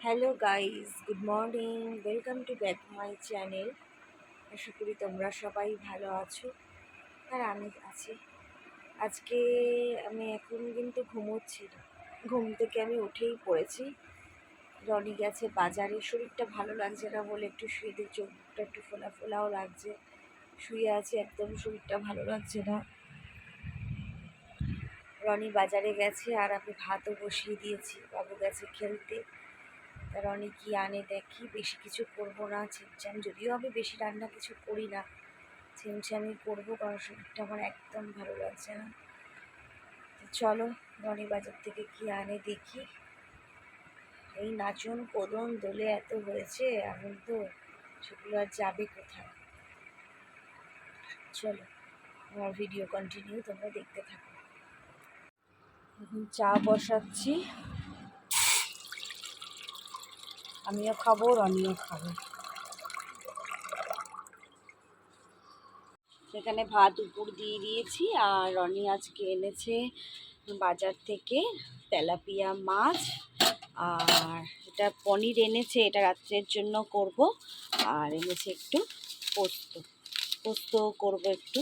Hello guys, good morning. Welcome to back my channel আশা করি তোমরা সবাই ভালো আছো আর আমি আছি। আজকে আমি এখন কিন্তু ঘুমোচ্ছি না। ঘুম থেকে আমি উঠেই পড়েছি। রনি গেছে বাজারে। শরীরটা ভালো লাগছে না বলে একটু শুয়ে দিয়ে চোখটা একটু ফোলা ফোলাও লাগছে। শুয়ে আছে একদম, শরীরটা ভালো লাগছে না। রনি বাজারে গেছে আর আমি ভাতও বসিয়ে দিয়েছি। বাবু গেছে খেলতে। রনি কি আনে দেখি, বেশি কিছু করব না, ছিমছাম, যদিও আমি বেশি রান্না কিছু করি না, ছিমছামই করব, কারণ শরীরটা আমার একদম ভালো লাগছে না। চলো, রনি বাজার থেকে কি আনে দেখি। এই নাচন, কোদন, দোলে এত হয়েছে, এখন তো সেগুলো আর যাবে কোথায়? চলো, আমার ভিডিও কন্টিনিউ তোমরা দেখতে থাকো। এখন চা বসাচ্ছি। আমিও খাব রনিও খাব। সেখানে ভাত উপর দিয়ে দিয়েছি, আর রনি আজকে এনেছে বাজার থেকে তেলাপিয়া মাছ, আর এটা পনির এনেছে, এটা রাত্রের জন্য করব, আর এনেছে একটু পোস্ত। পোস্ত করব একটু।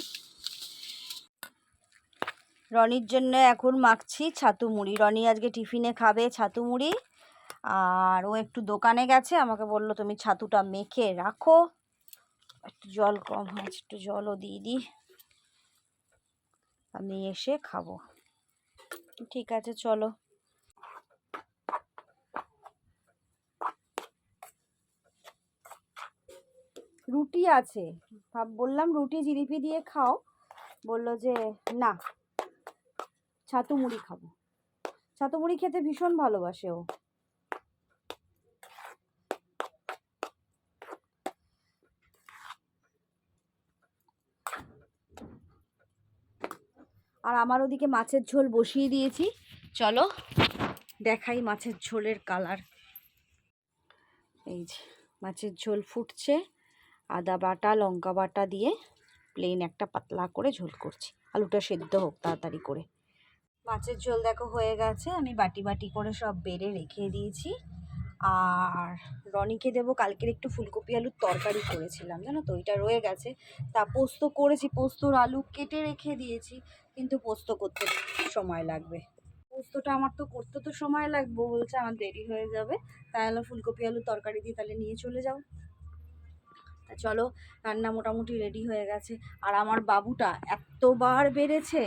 রনির জন্য এখন মাখছি ছাতু মুড়ি রনি আজকে টিফিনে খাবে ছাতু মুড়ি আর ও একটু দোকানে গেছে, আমাকে বলল, তুমি ছাতুটা মেখে রাখো। একটু জল কম হয়েছে, একটু জলও দিয়ে দিই। আমি এসে খাব। ঠিক আছে, চলো। রুটি আছে। ভাব, বললাম রুটি জিলিপি দিয়ে খাও। বলল যে, না, ছাতু মুড়ি খাব। ছাতু মুড়ি খেতে ভীষণ ভালোবাসে ও। আর আমার ওদিকে মাছের ঝোল বসিয়ে দিয়েছি। চলো দেখাই মাছের ঝোলের কালার এই যে, মাছের ঝোল ফুটছে। আদা বাটা, লঙ্কা বাটা দিয়ে প্লেন একটা পাতলা করে ঝোল করছি। আলুটা সেদ্ধ হোক তাড়াতাড়ি করে। মাছের ঝোল দেখো হয়ে গেছে। আমি বাটি বাটি করে সব বেড়ে রেখে দিয়েছি। আর রনিকে দেবো কালকের একটু ফুলকপি আলুর তরকারি করেছিলাম, জানো তো? ওইটা রয়ে গেছে। তা পোস্ত করেছি, পোস্তর আলু কেটে রেখে দিয়েছি, কিন্তু পোস্ত করতে সময় লাগবে। পোস্তটা আমার তো করতে তো সময় লাগবে বলছে আমার দেরি হয়ে যাবে, তাহলে ফুলকপি আলুর তরকারি দিয়ে তাহলে নিয়ে চলে যাও। চলো, রান্না মোটামুটি রেডি হয়ে গেছে। আর আমার বাবুটা এতবার বেড়েছে,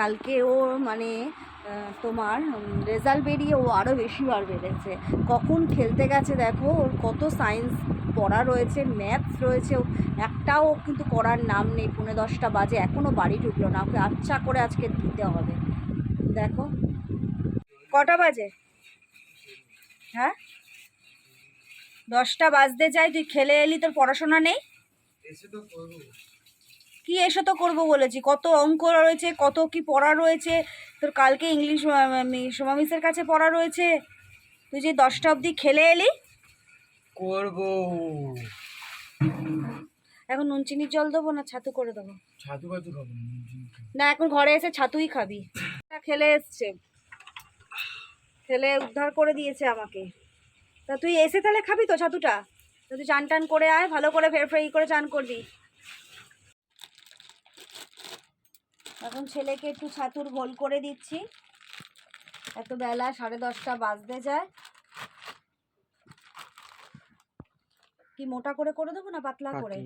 কালকে ও মানে তোমার রেজাল্ট বেরিয়ে ও আরও বেশিবার বেড়েছে। কখন খেলতে গেছে দেখো, ওর কত সায়েন্স পড়া রয়েছে ম্যাথস রয়েছে একটাও কিন্তু করার নাম নেই, পৌনে দশটা বাজে এখনও বাড়ি ঢুকলো না, ওকে আচ্ছা করে আজকে দিতে হবে। দেখো, কটা বাজে? হ্যাঁ? দশটা বাজতে যাই তুই খেলে এলি তোর পড়াশোনা নেই? কি এসে তো করব বলেছি? কত অঙ্ক রয়েছে কত কি পড়া রয়েছে তোর কালকে ইংলিশ সোমা মিসের কাছে পড়া রয়েছে। তুই যে দশটা অবধি খেলে এলি? করব। এখন নুন চিনির জল দেবো না ছাতু করে দেবো? ছাতু খাব? না এখন ঘরে এসে ছাতুই খাবি। খেলে এসছে। খেলে উদ্ধার করে দিয়েছে আমাকে। তা তুই এসে তাহলে খাবি তো ছাতুটা? তা তুই চান টান করে আয়, ভালো করে ফের ফ্রাই করে চান করবি। এখন ছেলেকে একটু ছাতুর ঘোল করে দিচ্ছি। এত বেলা সাড়ে দশটা বাজতে যায়। কি মোটা করে করে দেবো না পাতলা করে।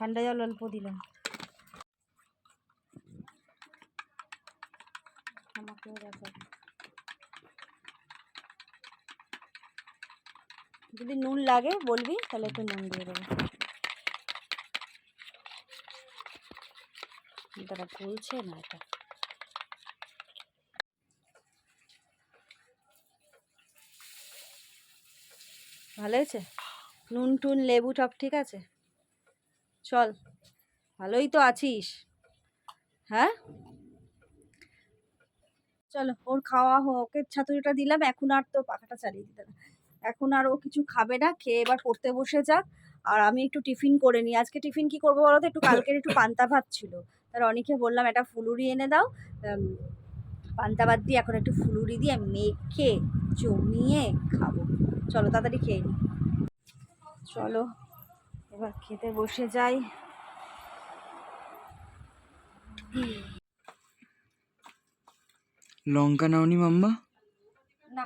ঠান্ডা জল অল্প দিলাম। আমাকেও যদি নুন লাগে বলবি, তাহলে একটু নুন দিয়ে দেবো। দাদা বলছে না এটা। ভালো হয়েছে? নুন টুন লেবু টপ ঠিক আছে? চল, ভালোই তো আছিস। হ্যাঁ? চলো, ওর খাওয়া হোক ছাতুরিটা দিলাম, এখন আর তো পাখাটা চালিয়ে দিতে এখন আর ও কিছু খাবে না, খেয়ে এবার পড়তে বসে যাক, আর আমি একটু টিফিন করে নিই। আজকে টিফিন কি করব বলো তো? একটু কালকের একটু পান্তা ভাত ছিল। তার অনেকে বললাম, একটা ফুলুরি এনে দাও। পান্তা ভাত দিয়ে এখন একটু ফুলুরি দিয়ে মেখে, জমিয়ে খাব। চলো, তাড়াতাড়ি খেয়ে নিই চলো। এবার খেতে বসে যাই। লঙ্কা নাওনি মাম্মা? না।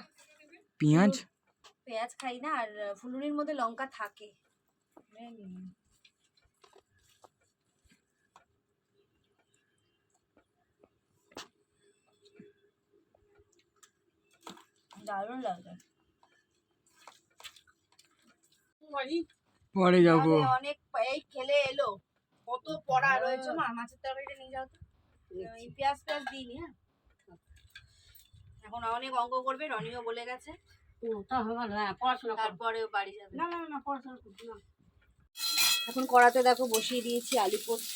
পেঁয়াজ? পেঁয়াজ খাই না আর ফুলুরির মধ্যে লঙ্কা থাকে। দারুণ লাগে। পরে যাব। অনেক এই খেলে এলো। কত পড়া রয়েছে মা? মাছের তরকারিটা নিয়ে যাও তো। এই পেঁয়াজ পেঁয়াজ দিইনি হ্যাঁ? এখন অনেক অঙ্ক করবে রনিও বলে গেছে। তারপরে ও বাড়ি যাবে। এখন কড়াতে দেখো বসিয়ে দিয়েছি আলু পোস্ত।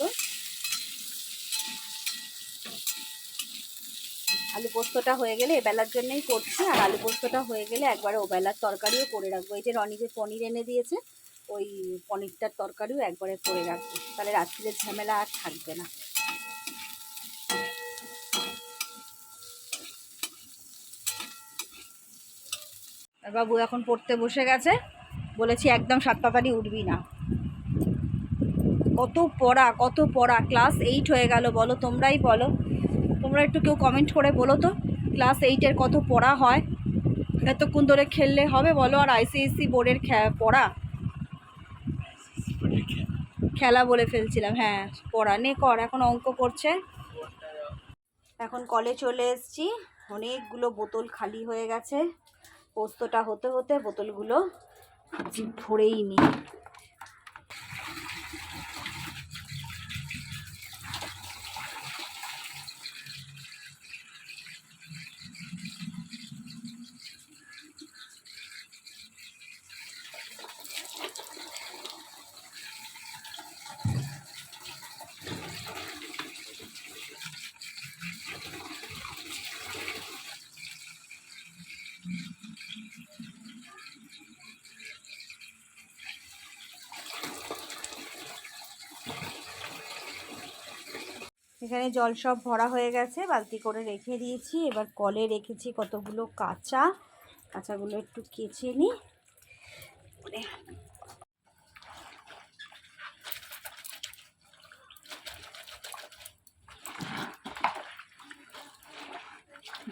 আলু পোস্তটা হয়ে গেলে এবেলার জন্যই করছি আর আলু পোস্তটা হয়ে গেলে একবারে ওবেলার তরকারিও করে রাখব। এই যে রনি যে পনির এনে দিয়েছে ওই পনিরটার তরকারিও একবারে করে রাখব। তাহলে রাত্রিরে ঝামেলা আর থাকবে না। বাবু এখন পড়তে বসে গেছে। বলেছি একদম সাত তাড়াতাড়ি উঠবি না। কত পড়া কত পড়া। ক্লাস এইট হয়ে গেল, বলো তোমরাই বলো। তোমরা একটু কেউ কমেন্ট করে বলো তো, ক্লাস এইটের কত পড়া হয়। এতক্ষণ ধরে খেললে হবে বলো, আর আইসিএসসি বোর্ডের পড়া। খেলা বলে ফেলছিলাম। হ্যাঁ পড়া। নে, কর। এখন অঙ্ক করছে। এখন কলে চলে এসছি। অনেকগুলো বোতল খালি হয়ে গেছে। পোস্তটা হতে হতে বোতলগুলো ভরেই নি। এখানে জল সব ভরা হয়ে গেছে, বালতি করে রেখে দিয়েছি। এবার কলে রেখেছি কতগুলো কাঁচা। কাঁচাগুলো একটু কেচে নিই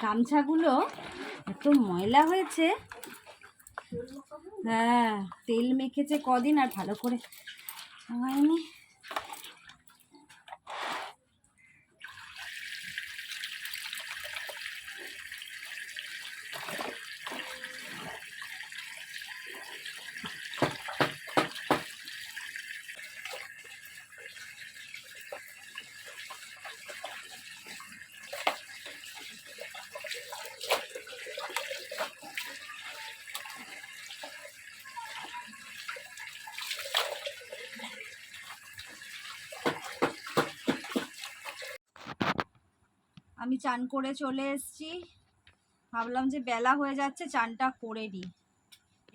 গামছাগুলো এত ময়লা হয়েছে। হ্যাঁ তেল মেখেছে কদিন আর ভালো করে হয়নি আমি চান করে চলে এসেছি। ভাবলাম যে বেলা হয়ে যাচ্ছে, চানটা করে নিই।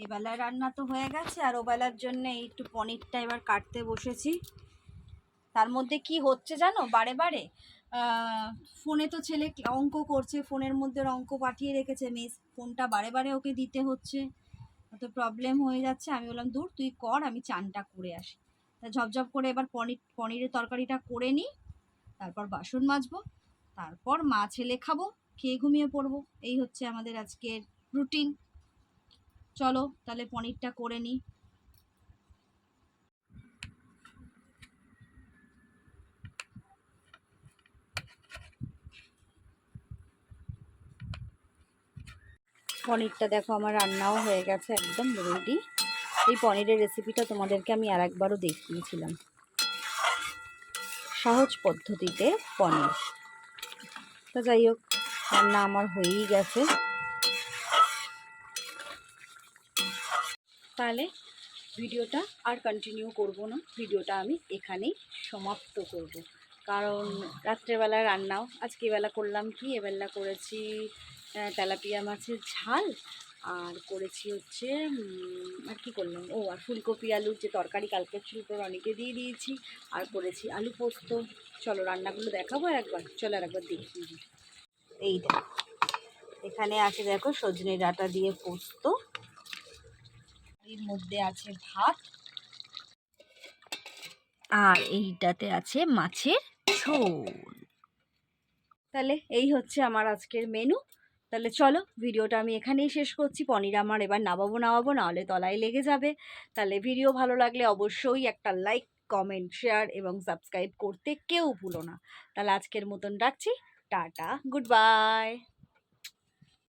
এবেলায় রান্না তো হয়ে গেছে, আর ও বেলার জন্য একটু পনিরটা এবার কাটতে বসেছি। তার মধ্যে কি হচ্ছে জানো? বারে বারে ফোনে তো ছেলে অঙ্ক করছে, ফোনের মধ্যে অঙ্ক পাঠিয়ে রেখেছে, মিস, ফোনটা বারে বারে ওকে দিতে হচ্ছে। তো প্রবলেম হয়ে যাচ্ছে, আমি বললাম, দূর, তুই কর, আমি চানটা করে আসি। তা ঝপঝপ করে এবার পনির, পনিরের তরকারিটা করে নিই, তারপর বাসন মাজবো। তারপর মা ছেলে খাব, খেয়ে ঘুমিয়ে পড়ব। এই হচ্ছে আমাদের আজকের রুটিন চলো তাহলে পনিরটা করে নিই। পনিরটা দেখো, আমার রান্নাও হয়ে গেছে একদম রেডি এই পনিরের রেসিপিটা তোমাদেরকে আমি আর একবারও দেখিয়েছিলাম। সহজ পদ্ধতিতে পনির। তো যাই হোক, রান্না আমার হয়েই গেছে। তাহলে ভিডিওটা আর কন্টিনিউ করব না, ভিডিওটা আমি এখানেই সমাপ্ত করব। কারণ রাত্রেবেলা রান্নাও, আজকে এবেলা করলাম কি? এবেলা করেছি তেলাপিয়া মাছের ঝাল আর করেছি হচ্ছে আর কি করলাম? ও, আর ফুলকপি, আলুর যে তরকারি, কালকে ছিল তোর অনেকে দিয়ে দিয়েছি, আর করেছি আলু পোস্ত। চলো, রান্নাগুলো দেখাবো একবার। চলো, আর একবার দেখি। এই দেখো, এখানে আছে দেখো, সজনে ডাটা দিয়ে পোস্ত। এর মধ্যে আছে ভাত। আর এইটাতে আছে মাছের ঝোল। তাহলে এই হচ্ছে আমার আজকের মেনু তাহলে চলো ভিডিওটা আমি এখানেই শেষ করছি। পনির আমার এবার নামাবো নামাবো, নাহলে তলায় লেগে যাবে। তাহলে ভিডিও ভালো লাগলে অবশ্যই একটা লাইক কমেন্ট শেয়ার এবং সাবস্ক্রাইব করতে কেউ ভুলো না। তাহলে আজকের মতন রাখছি। Tata good bye